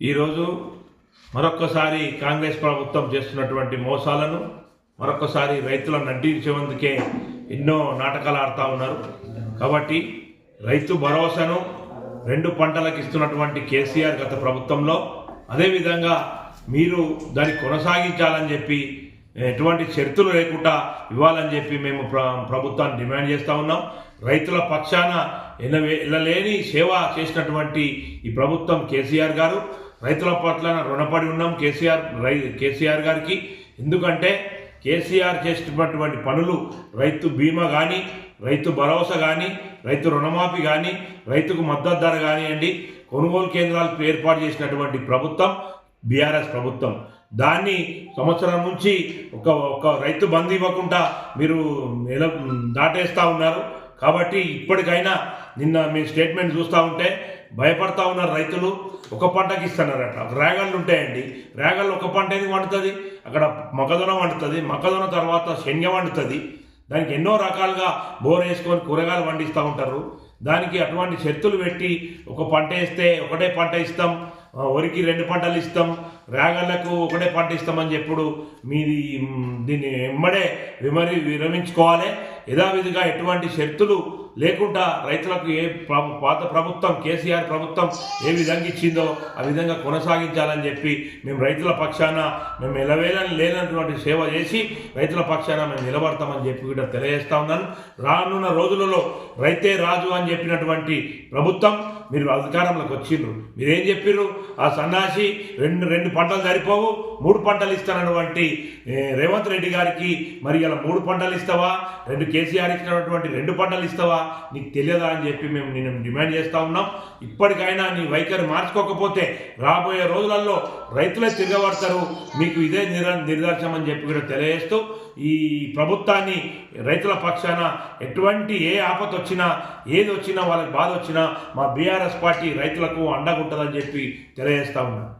ఈరోజు మరొక్కసారి కాంగ్రెస్ ప్రభుత్వం చేస్తున్నటువంటి మోసాలను మరొక్కసారి రైతులను నటించేందుకే ఎన్నో నాటకాలు ఆడుతూ ఉన్నారు. కాబట్టి రైతు భరోసాను రెండు పంటలకు ఇస్తున్నటువంటి కేసీఆర్ గత ప్రభుత్వంలో అదేవిధంగా మీరు దాన్ని కొనసాగించాలని చెప్పి ఎటువంటి షరతులు లేకుండా ఇవ్వాలని చెప్పి మేము ప్ర ప్రభుత్వాన్ని డిమాండ్ చేస్తూ ఉన్నాం. రైతుల పక్షాన ఎనవే ఎనలేని సేవ చేసినటువంటి ఈ ప్రభుత్వం కేసీఆర్ గారు. రైతుల పట్ల రుణపడి ఉన్నాం కేసీఆర్ రై కేసీఆర్ గారికి. ఎందుకంటే కేసీఆర్ చేసినటువంటి పనులు రైతు బీమా కానీ రైతు భరోసా కానీ రైతు రుణమాఫీ కానీ రైతుకు మద్దతు ధర కానివ్వండి కొనుగోలు కేంద్రాలకు ఏర్పాటు చేసినటువంటి ప్రభుత్వం బీఆర్ఎస్ ప్రభుత్వం. దాన్ని సంవత్సరం నుంచి ఒక ఒక రైతు బంద్ ఇవ్వకుండా మీరు నిల దాటేస్తూ ఉన్నారు. కాబట్టి ఇప్పటికైనా నిన్న మీ స్టేట్మెంట్ చూస్తూ ఉంటే భయపడతా ఉన్నారు రైతులు. ఒక పంటకి ఇస్తున్నారట. రేగళ్ళు ఉంటాయండి. రేగళ్ళు ఒక పంట ఏది వండుతుంది? అక్కడ మొక్కజొన్న వండుతుంది. మొక్కజొన్న తర్వాత శనగ వండుతుంది. దానికి ఎన్నో రకాలుగా బోర్ వేసుకొని కూరగాయలు పండిస్తూ ఉంటారు. దానికి అటువంటి శక్తులు పెట్టి ఒక పంట వేస్తే ఒకటే పంట ఇస్తాం. వరికి రెండు పంటలు ఇస్తాం. రేగళ్ళకు ఒకటే పంట ఇస్తామని చెప్పుడు మీది దీన్ని ఎమ్మడే విమరి విరమించుకోవాలి. యథావిధిగా ఎటువంటి శక్తులు లేకుండా రైతులకు ఏ పాత ప్రభుత్వం కేసీఆర్ ప్రభుత్వం ఏ విధంగా ఇచ్చిందో ఆ విధంగా కొనసాగించాలని చెప్పి మేము రైతుల పక్షాన మేము ఎలవేలని లేనటువంటి సేవ చేసి రైతుల పక్షాన మేము నిలబడతామని చెప్పి కూడా తెలియజేస్తా ఉన్నాను. రానున్న రోజులలో రైతే రాజు అని చెప్పినటువంటి ప్రభుత్వం మీరు అధికారంలోకి వచ్చిండ్రు. మీరేం చెప్పిర్రు? ఆ సన్నాసి రెండు రెండు పంటలు సరిపోవు మూడు పంటలు ఇస్తానటువంటి రేవంత్ రెడ్డి గారికి మరి ఇలా మూడు పంటలు ఇస్తావా? రెండు కేసీఆర్ ఇచ్చినటువంటి రెండు పంటలు ఇస్తావా? నీకు తెలియదా అని చెప్పి మేము నేను డిమాండ్ చేస్తా ఉన్నాం. ఇప్పటికైనా నీ వైఖరి మార్చుకోకపోతే రాబోయే రోజులలో రైతులే తిరగబడతారు. మీకు ఇదే నిర నిర్దర్శనం అని చెప్పి కూడా తెలియజేస్తూ ఈ ప్రభుత్వాన్ని రైతుల పక్షాన ఎటువంటి ఏ ఆపత వచ్చినా ఏది వచ్చినా వాళ్ళకి బాధ వచ్చినా మా బీఆర్ఎస్ పార్టీ రైతులకు అండగుంటుందని చెప్పి తెలియజేస్తా ఉన్నాను